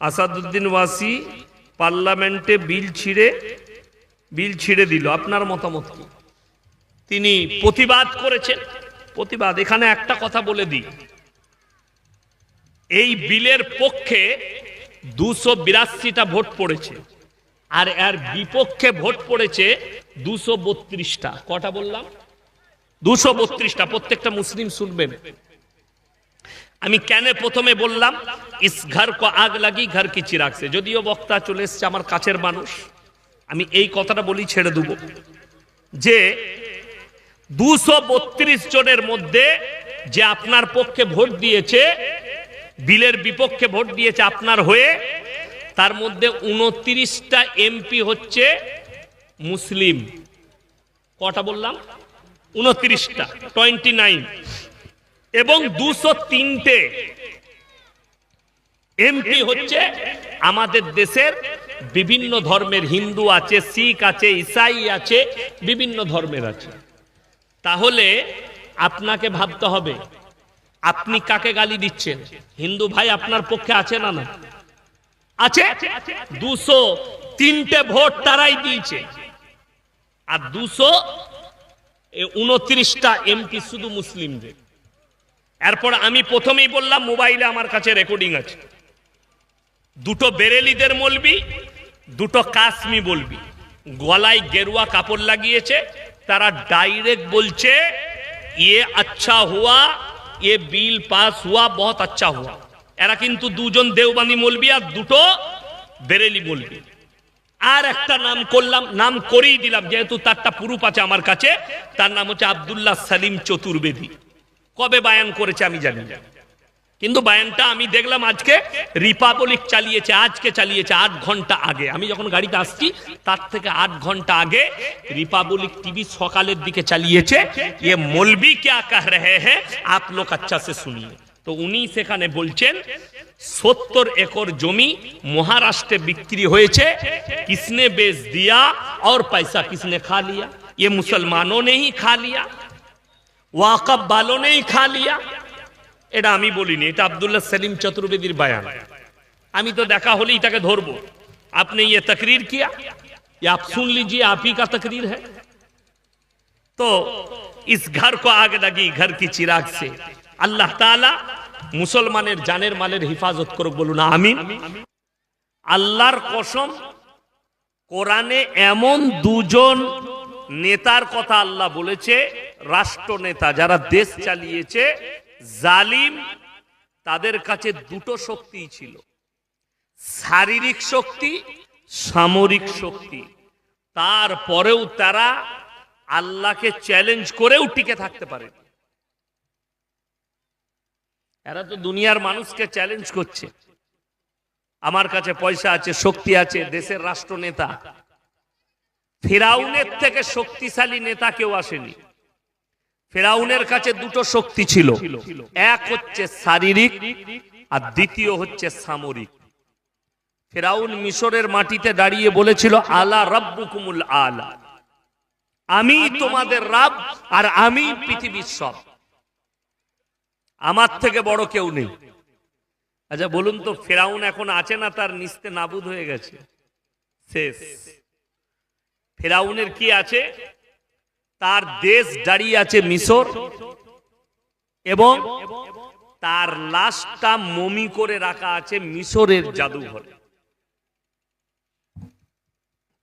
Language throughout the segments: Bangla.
আসাদুদ্দিন ওয়াসি পার্লামেন্টে বিল ছিঁড়ে বিল ছিঁড়ে দিল। আপনার মতামত কি? তিনি প্রতিবাদ করেছেন। প্রতিবাদ। এখানে একটা কথা বলে দিই। এই বিলের পক্ষে দুশো বিরাশিটা ভোট পড়েছে আর এর বিপক্ষে ভোট পড়েছে দুশো বত্রিশটা। কটা বললাম? দুশো বত্রিশটা। প্রত্যেকটা মুসলিম শুনবেন। আমি কেন প্রথমে বললাম, ইস, ঘর কো আগ লাগি, ঘর কি চিরাগ সে? যদিও বক্তা চলে এসছে আমার কাছের মানুষ, আমি এই কথাটা বলি ছেড়ে দেব। যে দুশো বত্রিশ জনের মধ্যে যে আপনার পক্ষে ভোট দিয়েছে, বিলের বিপক্ষে ভোট দিয়েছে আপনার হয়ে, তার মধ্যে উনত্রিশটা এমপি হচ্ছে মুসলিম। কটা বললাম? উনত্রিশটা, টোয়েন্টি নাইন। এবং দুশো তিনটে। এমপি হচ্ছে আমাদের দেশের বিভিন্ন ধর্মের হিন্দু আছে, শিখ আছে, ইসাই আছে, বিভিন্ন ধর্মের আছে। তাহলে আপনাকে ভাবতে হবে, আপনি কাকে গালি দিচ্ছেন? হিন্দু ভাই আপনার পক্ষে আছে না না? আছে? দুশো তিনটে ভোট তারাই দিয়েছে। আর দুশো উনত্রিশটা এমপি শুধু মুসলিমদের। এরপর আমি প্রথমেই বললাম, মোবাইলে আমার কাছে রেকর্ডিং আছে। দুটো বেরেলিদের বলবি দুটো কাশ্মি বলবি। গলায় গেরুয়া কাপড় লাগিয়েছে, তারা ডাইরেক্ট বলছে ইয়ে আচ্ছা হুয়া, এ বিল পাস হুয়া, বহুত আচ্ছা হুয়া। এরা কিন্তু দুজন দেওবানি মলবি আর দুটো বেরেলি মলবি। আর একটা নাম করলাম, নাম করেই দিলাম, যেহেতু তারটা পুরুপ আছে আমার কাছে, তার নাম হচ্ছে আব্দুল্লাহ সালিম চতুর্বেদী। কবে বায়ান করেছে আমি জানি না কিন্তু বায়ানটা আমি দেখলাম আজকে রিপাবলিক চালিয়েছে আজকে চালিয়েছে আট ঘন্টা আগে আমি যখন গাড়িতে আসছি তার থেকে আট ঘন্টা আগে রিপাবলিক টিভি সকালের দিকে চালিয়েছে ये मौलवी क्या कह रहे हैं आप लोग अच्छा से सुनिए তো উনি সেখানে বলছেন সত্তর একর জমি মহারাষ্ট্রে বিক্রি হয়েছে কিসনে বেচ দিয়া और पैसा किसने खा लिया ये मुसलमानों ने ही खा लिया ওয়াকব वालों ने ही खा लिया এটা আমি বলিনি এটা আব্দুল্লাহ সেলিম চতুর্বেদীর বায়ান আমি তো দেখা হলেই তাকে ধরবো আপনি ये तकरीर किया ये आप सुन लीजिए आप ही का तकरीर है तो इस घर को आग लगी घर की चिराग से আল্লাহ তাআলা মুসলমানের জানের মালের হিফাজত করুক বলুন আমিন আল্লাহর কসম কোরআনে এমন দুজন নেতার কথা আল্লাহ বলেছে রাষ্ট্র নেতা যারা দেশ চালিয়েছে, জালিম তাদের কাছে দুটো শক্তি ছিল। শারীরিক শক্তি, সামরিক শক্তি। তারপরেও তারা আল্লাহকে চ্যালেঞ্জ করেও টিকে থাকতে পারে। এরা তো দুনিয়ার মানুষকে চ্যালেঞ্জ করছে। আমার কাছে পয়সা আছে, শক্তি আছে, দেশের রাষ্ট্র নেতা ফেরাউনের থেকে শক্তিশালী নেতা কেউ আসেনি। ফেরাউনের কাছে দুটো শক্তি ছিল। এক হচ্ছে শারীরিক আর দ্বিতীয় হচ্ছে সামরিক। ফেরাউন মিশরের মাটিতে দাঁড়িয়ে বলেছিল, আলা রব্বুকুমুল আলা। আমি তোমাদের রাব আর আমি পৃথিবীর সব। আমার থেকে বড় কেউ নেই। আচ্ছা বলুন তো, ফেরাউন এখন আছে না তার নিস্তে নাবুদ হয়ে গেছে? শেষ। ফেরাউনের কি আছে? তার দেশ দাঁড়িয়ে আছে মিশর এবং তার লাশটা মমি করে রাখা আছে মিশরের জাদুঘরে।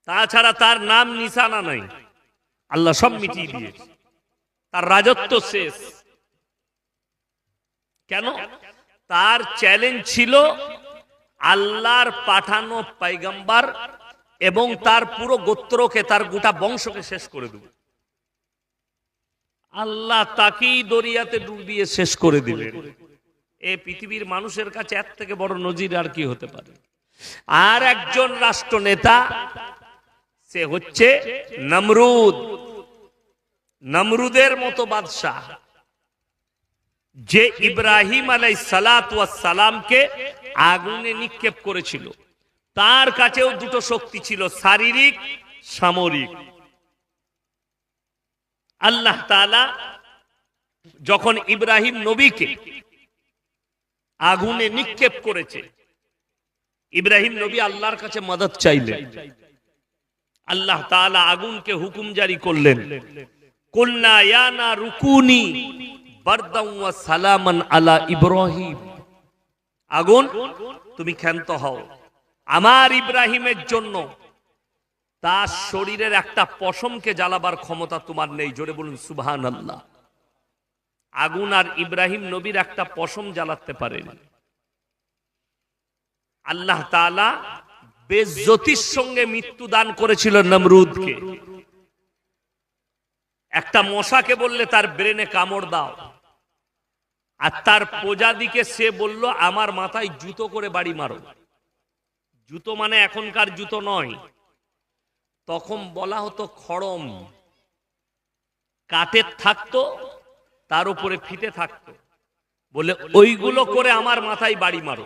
তাছাড়া তার নাম নিশানা নাই। আল্লাহ সব মিটিয়ে দিয়েছে। তার রাজত্ব শেষ। কেন? তার চ্যালেঞ্জ ছিল আল্লাহর পাঠানো পাইগাম্বার এবং তার পুরো গোত্রকে, তার গোটা বংশকে শেষ করে দেবে। আল্লাহ তাকেই দরিয়াতে ডুব দিয়ে শেষ করে দিলেন। এ পৃথিবীর মানুষের কাছে এর থেকে বড় নজির আর কি হতে পারে? আর একজন রাষ্ট্র নেতা সে হচ্ছে নমরুদ। নমরুদের মতো বাদশাহ, যে ইব্রাহিম আলাই সালাত সালামকে আগুনে নিক্ষেপ করেছিল। তার কাছেও দুটো শক্তি ছিল, শারীরিক, সামরিক। আল্লাহ তাআলা যখন ইব্রাহিম নবীকে আগুনে নিক্ষেপ করেছে, ইব্রাহিম নবী আল্লাহর কাছে মদত চাইলেন। আল্লাহ তাআলা আগুনকে হুকুম জারি করলেন কন্যা রুকুনি সালামান আলা ইব্রাহিম। আগুন, তুমি ক্ষান্ত হও। আমার ইব্রাহিমের জন্য তার শরীরের একটা পশমকে জ্বালাবার ক্ষমতা তোমার নেই। জোরে বলুন সুবহান আল্লাহ আগুন আর ইব্রাহিম নবীর একটা পশম জ্বালাতে পারেন। আল্লাহ তাআলা বেজ্জতির সঙ্গে মৃত্যু দান করেছিল নমরুদকে। একটা মশাকে বললে, তার ব্রেনে কামড় দাও। আর তার প্রজাদিকে সে বলল, আমার মাথায় জুতো করে বাড়ি মারো। জুতো মানে এখনকার জুতো নয়। তখন বলা হতো খড়ম। কাঠের থাকতো, তার উপরে ফিতে থাকতো। বলে, ওইগুলো করে আমার মাথায় বাড়ি মারো।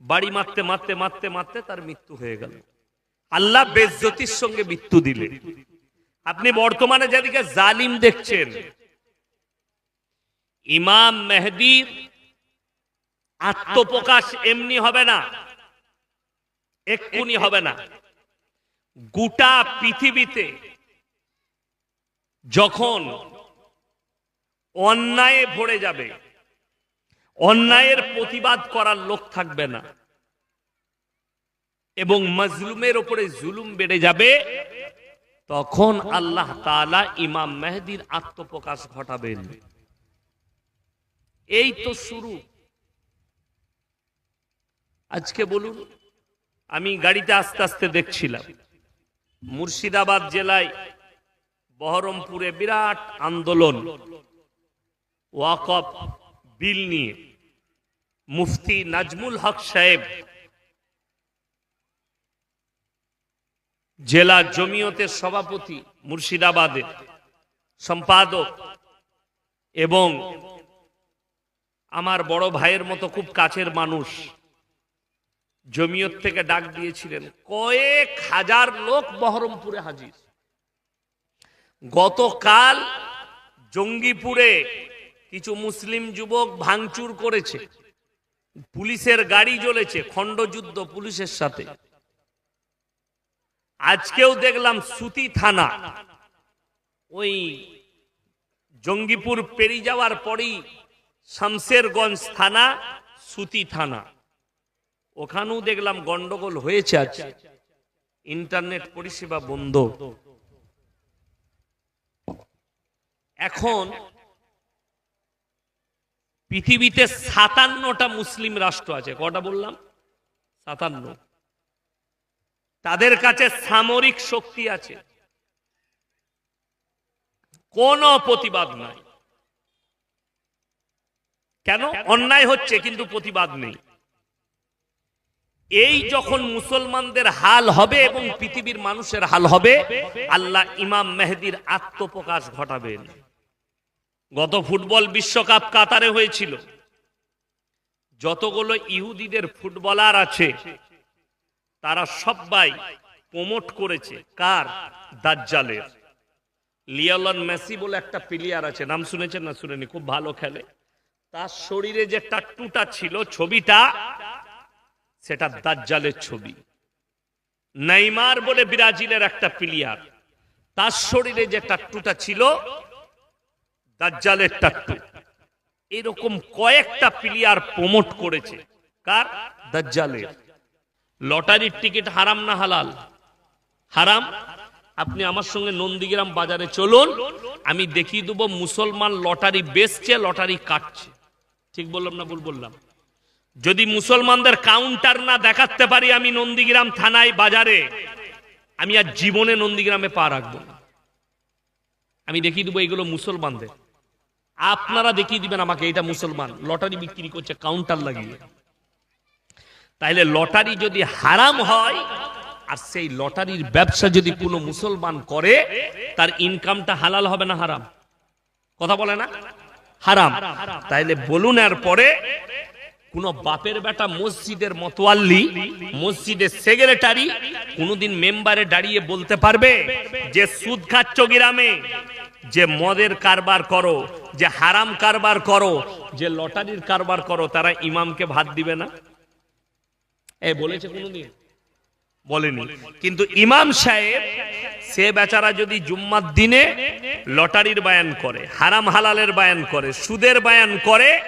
বাড়ি মারতে মারতে মারতে মারতে তার মৃত্যু হয়ে গেল। আল্লাহ বেজ্জতির সঙ্গে মৃত্যু দিলে আপনি বর্তমানে যেদিকে জালিম দেখছেন, ইমাম মেহদির আত্মপ্রকাশ এমনি হবে না। এক্ষুনি হবে না। গোটা পৃথিবীতে যখন অন্যায়ে ভরে যাবে, অন্যায়ের প্রতিবাদ করার লোক থাকবে না, এবং মজলুমের উপরে জুলুম বেড়ে যাবে, তখন আল্লাহ তাআলা ইমাম মেহদির আত্মপ্রকাশ ঘটাবেন। এই তো শুরু। আজকে বলুন আমি গাড়িতে আস্তে আস্তে দেখছিলাম। মুর্শিদাবাদ জেলায় বহরমপুরে বিরাট আন্দোলন ওয়াকফ বিল নিয়ে। মুফতি নাজমুল হক সাহেব জেলা জমিয়তের সভাপতি মুর্শিদাবাদের সম্পাদক এবং আমার বড় ভাইয়ের মতো খুব কাছের মানুষ। জমিয়ত থেকে ডাক দিয়েছিলেন। কয়েক হাজার লোক বহরমপুরে হাজির। গতকাল জঙ্গিপুরে কিছু মুসলিম যুবক ভাঙচুর করেছে। পুলিশের গাড়ি জ্বলেছে, খণ্ডযুদ্ধ পুলিশের সাথে। আজকেও দেখলাম সুতি থানা। ওই জঙ্গিপুর পেরিয়ে যাওয়ার পরই শামসেরগঞ্জ থানা সুতি থানা। ওখানেও দেখলাম গন্ডগোল হয়েছে আছে ইন্টারনেট পরিষেবা বন্ধ। এখন পৃথিবীতে সাতান্নটা মুসলিম রাষ্ট্র আছে। কটা বললাম? সাতান্ন। তাদের কাছে সামরিক শক্তি আছে। কোনো প্রতিবাদ নাই। কেন? অন্যায় হচ্ছে, কিন্তু প্রতিবাদ নেই। এই যখন মুসলমানদের হাল হবে এবং পৃথিবীর মানুষের হাল হবে, আল্লাহ ইমাম মেহেদির আত্মপ্রকাশ ঘটাবেন। গত ফুটবল বিশ্বকাপ কাতারে হয়েছিল। যতগুলো ইহুদিদের ফুটবলার আছে, তারা সবাই প্রমোট করেছে। কার? দাজ্জালের। লিওলন মেসি বলে একটা প্লেয়ার আছে। নাম শুনেছেন না শুনেনি খুব ভালো খেলে। তার শরীরে যে টাট্টুটা ছিল, ছবিটা সেটা দাজ্জালের ছবি। নাইমার বলে ব্রাজিলের একটা প্লেয়ার তার শরীরে যে টাট্টুটা ছিল, দাজ্জালের টাট্টু এরকম কয়েকটা প্লেয়ার প্রমোট করেছে। কার? দাজ্জালের। লটারির টিকিট হারাম না হালাল? হারাম? আপনি আমার সঙ্গে নন্দীগ্রাম বাজারে চলুন, আমি দেখিয়ে দেবো মুসলমান লটারি বেচছে, লটারি কাটছে। ঠিক বললাম না ভুল বললাম? যদি মুসলমানদের কাউন্টার না দেখাতে পারি, আমি নন্দীগ্রাম থানায় বাজারে, আমি আর জীবনে নন্দীগ্রামে পা রাখব না। আমি দেখিয়ে দেবো, এগুলো মুসলমানদের। আপনারা দেখিয়ে দিবেন আমাকে, এটা মুসলমান। লটারি বিক্রি করছে কাউন্টার লাগিয়ে। তাইলে লটারি যদি হারাম হয়, আর সেই লটারির ব্যবসা যদি কোনো মুসলমান করে, তার ইনকামটা হালাল হবে না হারাম? কথা বলে না? হারাম। তাইলে বলুন এর পরে কোন বাপের বেটা মসজিদের মতোয়াল্লি, মসজিদের সেক্রেটারি কোনোদিন মেম্বারে দাঁড়িয়ে বলতে পারবে যে সুদ খাচ্ছ গ্রামে, যে মদের কারবার করো, যে হারাম কারবার করো, যে লটারির কারবার করো, তারা ইমামকে ভাত দিবে না? এ, বলেছে কোনোদিন? বলেনি। কিন্তু ইমাম সাহেব, সে বেচারা যদি জুম্মার দিনে লটারির বায়ান করে, হারাম হালালের বায়ান করে, সুদের বায়ান করে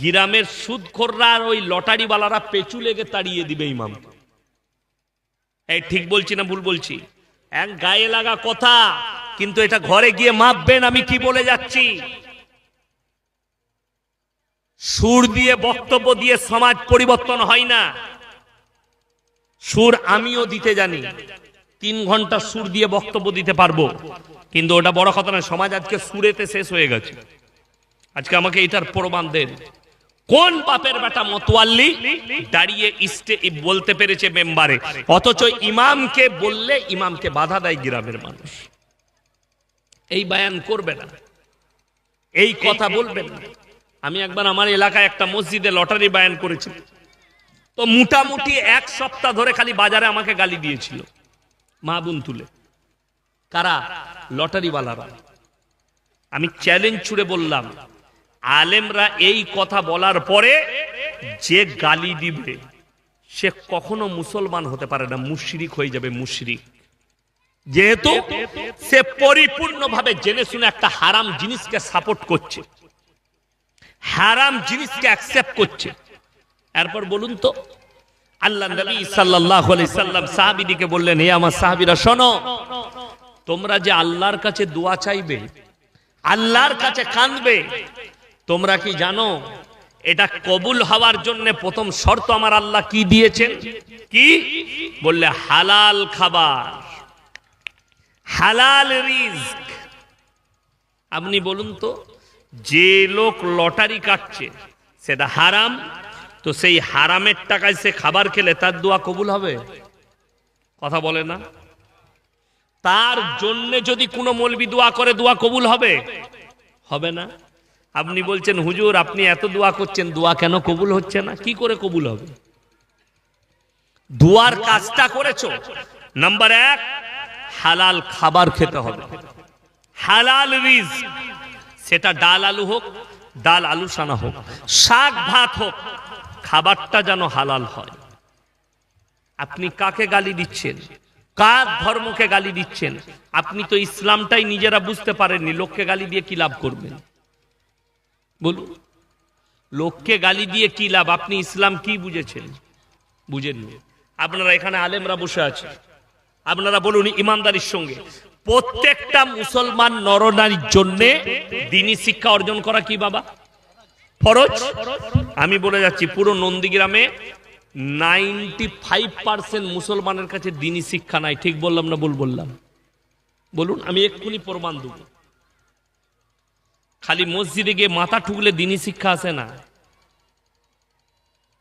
গিরামের সুদখোররা আর ওই লটারিওয়ালারা পেঁচু লেগে তাড়িয়ে দিবে ইমাম। এই ঠিক বলছি না ভুল বলছি? এক গায়ে লাগা কথা, কিন্তু এটা ঘরে গিয়ে মাপবেন, আমি কি বলে যাচ্ছি? সুর দিয়ে বক্তব্য দিয়ে সমাজ পরিবর্তন হয় না। সুর আমিও দিতে জানি। তিন ঘণ্টা সুর দিয়ে বক্তব্য দিতে পারব। কিন্তু ওটা বড় কথা না সমাজ আজকে সুরেতে শেষ হয়ে গেছে। আজকে আমাকে এটার প্রমাণ দেন। কোন বাপের বেটা মতোয়াল্লি দাঁড়িয়ে ইস্টে বলতে পেরেছে মেম্বারে? অথচ ইমামকে বললে ইমামকে বাধা দেয় গ্রামের মানুষ। এই বায়ান করবে না। এই কথা বলবেন না। আমি একবার আমার এলাকায় একটা মসজিদে লটারি বায়ান করেছি। তো মোটামুটি এক সপ্তাহ ধরে খালি বাজারে আমাকে গালি দিয়েছিল, মা বোন তুলে। কারা? লটারিওয়ালারা। আমি চ্যালেঞ্জ ছুড়ে বললাম আলেমরা এই কথা বলার পরে যে গালি দিবে, সে কখনো মুসলমান হতে পারে না, মুশরিক হয়ে যাবে মুশরিক। যেহেতু সে পরিপূর্ণভাবে জেনে শুনে একটা হারাম জিনিসকে সাপোর্ট করছে, হারাম জিনিসকে অ্যাকসেপ্ট করছে। এরপর বলুন তো, আল্লাহ নবী সাল্লাল্লাহু আলাইহি সাল্লাম সাহাবীদিকে বললেন, হে আমার সাহাবীরা, শোনো, তোমরা যে আল্লাহর কাছে দোয়া চাইবে, আল্লাহর কাছে কাঁদবে তোমরা কি জানো, এটা কবুল হওয়ার জন্য প্রথম শর্ত আমার আল্লাহ কি দিয়েছেন? কি? বললে, হালাল খাবার। হালাল আপনি বলুন তো, যে লোক লটারি কাটছে সেটা হারাম, তো সেই হারামের টাকায় সে খাবার খেলে তার দোয়া কবুল হবে? কথা বলে না? তার জন্য যদি কোনো মলবি দোয়া করে, দোয়া কবুল হবে? হবে না? আপনি বলছেন, হুজুর, আপনি এত দোয়া করছেন, দোয়া কেন কবুল হচ্ছে না? কি করে কবুল হবে? দোয়ার কাজটা করেছ। নাম্বার এক, হালাল খাবার খেতে হবে। হালাল রিজ সেটা ডাল আলু হোক, ডাল আলু সানা হোক, শাক ভাত হোক, খাবারটা যেন হালাল হয়। আপনি কাকে গালি দিচ্ছেন? কার ধর্মকে গালি দিচ্ছেন? আপনি তো ইসলামটাই নিজেরা বুঝতে পারেননি, লোককে গালি দিয়ে কি লাভ করবেন? বলুন। লোককে গালি দিয়ে কি লাভ? আপনি ইসলাম কি বুঝেছেন? বুঝেননি আপনারা এখানে আলেমরা বসে আছে আপনারা বলুন ইমানদারির সঙ্গে। প্রত্যেকটা মুসলমান নরনারীর জন্য দিনী শিক্ষা অর্জন করা কি বাবা? ফরজ? আমি বলে যাচ্ছি, পুরো নন্দীগ্রামে নাইনটি ফাইভ পার্সেন্ট মুসলমানের কাছে দিনী শিক্ষা নাই। ঠিক বললাম না ভুল বললাম? বলুন, আমি এক্ষুনি প্রমাণ দেব। খালি মসজিদে গিয়ে মাথা ঠুকলে দিনী শিক্ষা আসে না।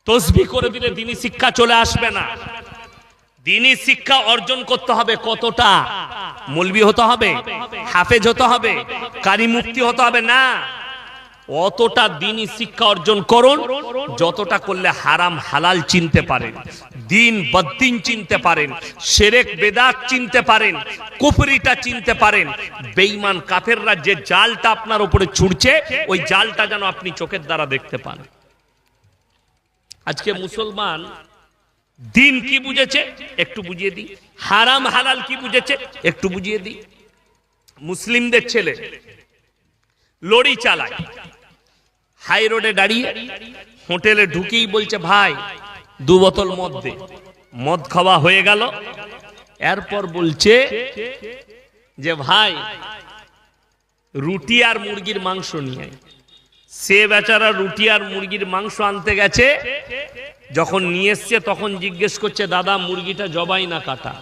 তসবি করে দিলে দিনী শিক্ষা চলে আসবে না। দিনী শিক্ষা অর্জন করতে হবে কতটা? মলবি হতে হবে? হাফেজ হতে হবে? কারি মুক্তি হতে হবে? না। অতটা দিনই শিক্ষা অর্জন করুন, যতটা করলে হারাম হালাল চিনতে পারেন। দিন বদ্দিন চিনতে পারেন, সেরেক বেদাত চিনতে পারেন, কুফরিটা চিনতে পারেন। বেঈমান কাফেররা যে জালটা আপনার উপরে ছুটছে ওই জালটা যেন আপনি চোখের দ্বারা দেখতে পান। আজকে মুসলমান দিন কি বুঝেছে? একটু বুঝিয়ে দিই। হারাম হালাল কি বুঝেছে? একটু বুঝিয়ে দিই। মুসলিমদের ছেলে লড়ি চালায়, হাই রোডে দাঁড়িয়ে হোটেলে ঢুকেই বলছে, ভাই দু বোতল মদ দে। মদ খাওয়া হয়ে গেল। এরপর বলছে যে, ভাই, রুটি আর মুরগির মাংস নিয়ে সে বেচারা রুটি আর মুরগির মাংস আনতে গেছে। যখন নিয়ে এসছে, তখন জিজ্ঞেস করছে, দাদা, মুরগিটা জবাই না কাটা।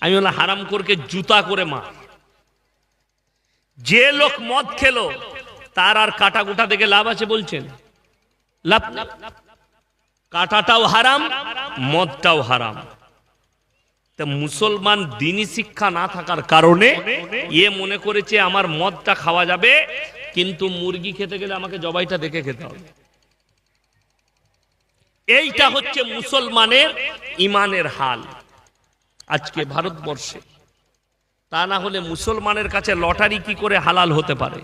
আমি বললাম, হারাম করকে জুতা করে মা। যে লোক মদ খেলো, তার আর কাটা গোটা দেখে লাভ আছে বলছেন? লাভ নেই। কাটাটাও হারাম, মদটাও হারাম। তা মুসলমান দিনী শিক্ষা না থাকার কারণে ইয়ে মনে করেছে, আমার মদটা খাওয়া যাবে, কিন্তু মুরগি খেতে গেলে আমাকে জবাইটা দেখে খেতে হবে। এইটা হচ্ছে মুসলমানের ইমানের হাল। আজকে ভারতবর্ষে, তা না হলে মুসলমানের কাছে লটারি কি করে হালাল হতে পারে?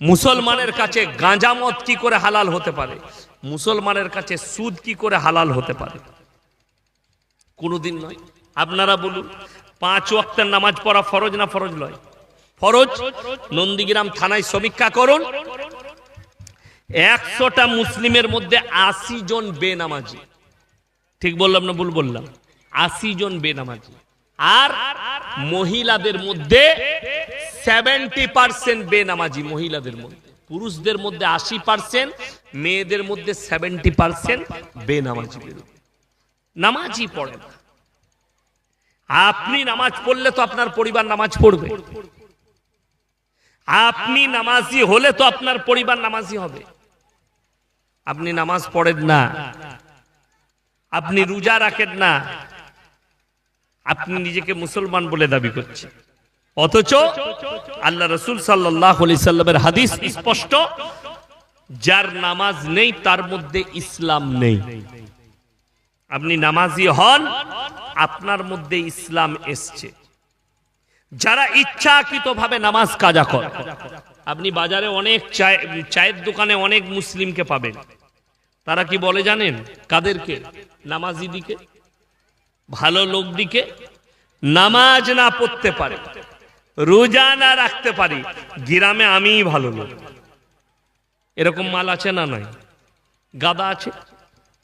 মুসলমানের কাছে গাঁজা মদ কি করে হালাল হতে পারে? মুসলমানের কাছে সুদ কি করে হালাল হতে পারে? কোনোদিন নয়। আপনারা বলুন, পাঁচ ওয়াক্তের নামাজ পড়া ফরজ না ফরজ নয়? ফরজ? নন্দীগ্রাম থানায় সমীক্ষা করুন। একশোটা মুসলিমের মধ্যে আশি জন বেনামাজি। ঠিক বললাম না ভুল বললাম? আশি জন বেনামাজি। আর মহিলাদের মধ্যে সেভেন্টি পার্সেন্ট বেনামাজি মহিলাদের মধ্যে। পুরুষদের মধ্যে আশি পার্সেন্ট মেয়েদের মধ্যে সেভেন্টি পার্সেন্ট বেনামাজি নামাজই পড়ে না। আপনি নামাজ পড়লে তো আপনার পরিবার নামাজ পড়বে। আপনি নামাজি হলে তো আপনার পরিবার নামাজি হবে। আপনি নামাজ পড়েন না। আপনি রোজা রাখেন না। আপনি নিজেকে মুসলমান বলে দাবি করছেন। অথচ আল্লাহ রসুল সাল্লাহ সাল্লামের হাদিস স্পষ্ট, যার নামাজ নেই, তার মধ্যে ইসলাম নেই। আপনি নামাজি হন, আপনার মধ্যে ইসলাম এসছে। যারা ইচ্ছাকৃত ভাবে নামাজ কাজা করে, আপনি বাজারে অনেক চায়, চায়ের দোকানে অনেক মুসলিমকে পাবেন। তারা কি বলে জানেন? কাদেরকে? নামাজি দিকে ভালো লোক দিকে নামাজ না পড়তে পারে। রোজা না রাখতে পারি, গ্রামে আমিই ভালো লোক। এরকম মাল আছে না নাই? গাদা আছে?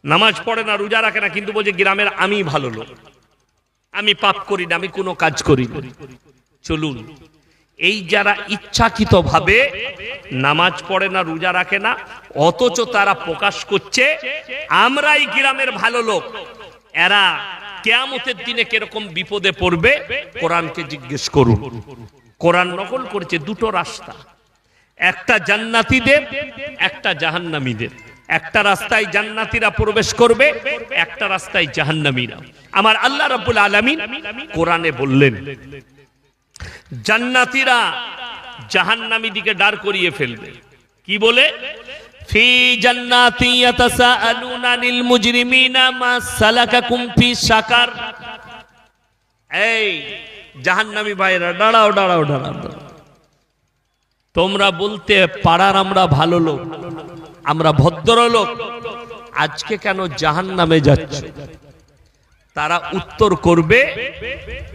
নামাজ পড়ে না, রোজা রাখে না, কিন্তু বলছে গ্রামের আমি ভালো লোক। আমি পাপ করি না, আমি কোনো কাজ করি না। চলুন, এই যারা ইচ্ছাকৃত ভাবে নামাজ পড়ে না, রোজা রাখে না, অথচ তারা প্রকাশ করছে, আমরাই গ্রামের ভালো লোক। এরা কেয়ামতের দিনে কীরকম বিপদে পড়বে, কোরআনকে জিজ্ঞেস করুন। কোরআন নকল করেছে দুটো রাস্তা। একটা জান্নাতীদের, একটা জাহান্নামীদের। একটা রাস্তায় জান্নাতীরা প্রবেশ করবে, একটা রাস্তায় জাহান্নামীরা। আমার আল্লাহ রাব্বুল আলামিন কোরআনে বললেন, জান্নাতীরা জাহান্নামী দিকে দাঁড় করিয়ে ফেলবে। কি বলে? ফি জান্নাতি ইয়াতাসাআলুনা আনিল মুজরিমিনা মা সালাকাকুম ফি সাকার এই, জাহান্নামী ভাইরা, দাঁড়াও দাঁড়াও দাঁড়াও। তোমরা বলতে পাড়ার আমরা ভালো লোক, আমরা ভদ্র লোক। আজকে কেন জাহান নামে যাচ্ছে? তারা উত্তর করবে,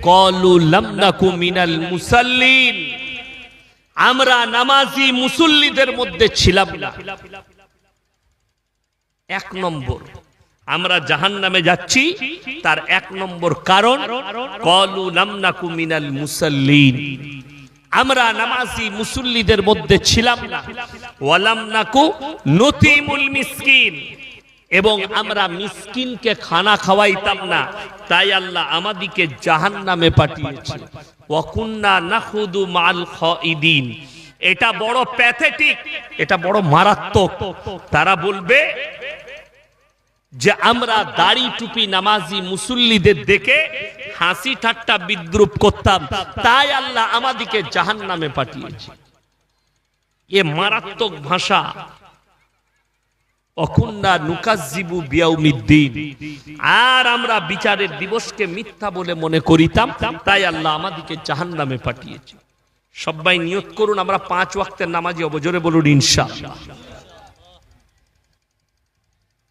কলু লামনাকু মিনাল মুসাল্লিন। আমরা নামাজি মুসল্লিদের মধ্যে ছিলাম না। এক নম্বর। আমরা জাহান নামে যাচ্ছি, তার এক নম্বর কারণ, কলু লামনাকু মিনাল মুসাল্লিন। আমরা নামাজি মুসল্লিদের মধ্যে ছিলাম না। ওয়ালাম নাকু নতিমুল মিসকিন। এবং আমরা মিসকিনকে খানা খাওয়াইতাম না। তাই আল্লাহ আমাদিকে জাহান নামে পাঠিয়েছে। এটা বড় প্যাথেটিক, এটা বড় মারাত্মক। তারা বলবে যে আমরা দাড়ি টুপি নামাজি মুসল্লিদের দেখে হাসি ঠাট্টা বিদ্রুপ করতাম, তাই আল্লাহ আমাদিকে জাহান নামে পাঠিয়েছে। এ মারাত্মক ভাষা। অকুন্না নুকাজিবু বিয়াউমিদ্দিন। আর আমরা বিচারের দিবসকে মিথ্যা বলে মনে করিতাম, তাই আল্লাহ আমাদিকে জাহান নামে পাঠিয়েছে। সবাই নিয়ত করুন, আমরা পাঁচ ওয়াক্তের নামাজি অবজরে বলুন, ইনশাআল্লাহ।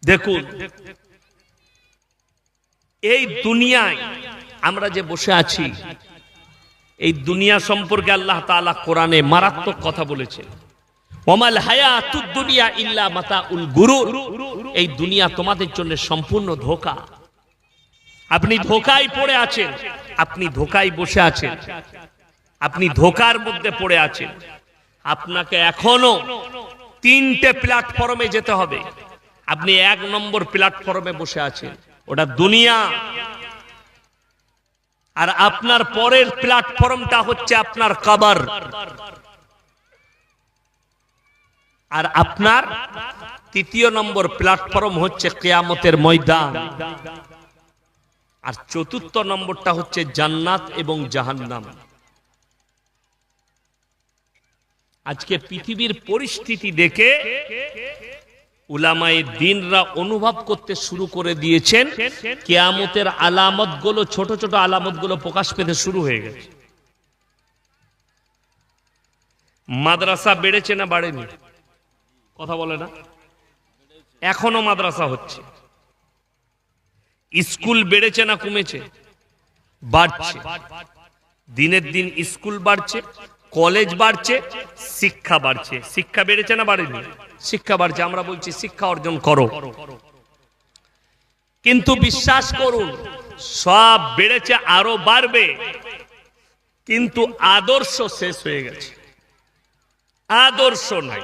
দেখুন, এই দুনিয়ায় আমরা যে বসে আছি, এই দুনিয়া সম্পর্কে আল্লাহ তাআলা কোরআনে মারাত্মক কথা বলেছে ওমাল হায়াতুদ দুনিয়া ইল্লা মাতাউল গুরুর এই দুনিয়া তোমাদের জন্য সম্পূর্ণ ধোকা। আপনি ধোকায় পড়ে আছেন, আপনি ধোকায় বসে আছেন, আপনি ধোকার মধ্যে পড়ে আছেন। আপনাকে এখনও তিনটে প্ল্যাটফর্মে যেতে হবে। আপনি এক নম্বর প্ল্যাটফর্মে বসে আছেন। ওটা দুনিয়া। আর আপনার পরের প্ল্যাটফর্মটা হচ্ছে আপনার কবর। আর আপনার তৃতীয় নম্বর প্ল্যাটফর্ম হচ্ছে কেয়ামতের ময়দান। আর চতুর্থ নম্বরটা হচ্ছে জান্নাত এবং জাহান্নাম। আজকে পৃথিবীর পরিস্থিতি দেখে উলামায়ে দিনরা অনুভব করতে শুরু করে দিয়েছেন, কেয়ামতের আলামতগুলো ছোট ছোট আলামতগুলো প্রকাশ পেতে শুরু হয়ে গেছে। মাদ্রাসা বেড়েছে না বাড়েনি? কথা বলে না। এখনও মাদ্রাসা হচ্ছে। স্কুল বেড়েছে না কমেছে? বাড়ছে। দিনের দিন স্কুল বাড়ছে, কলেজ বাড়ছে, শিক্ষা বাড়ছে। শিক্ষা বেড়েছে না বাড়েনি? শিক্ষা বাড়ছে। আমরা বলছি, শিক্ষা অর্জন করো। কিন্তু বিশ্বাস করুন, সব বেড়েছে, আরও বাড়বে। কিন্তু আদর্শ শেষ হয়ে গেছে। আদর্শ নাই।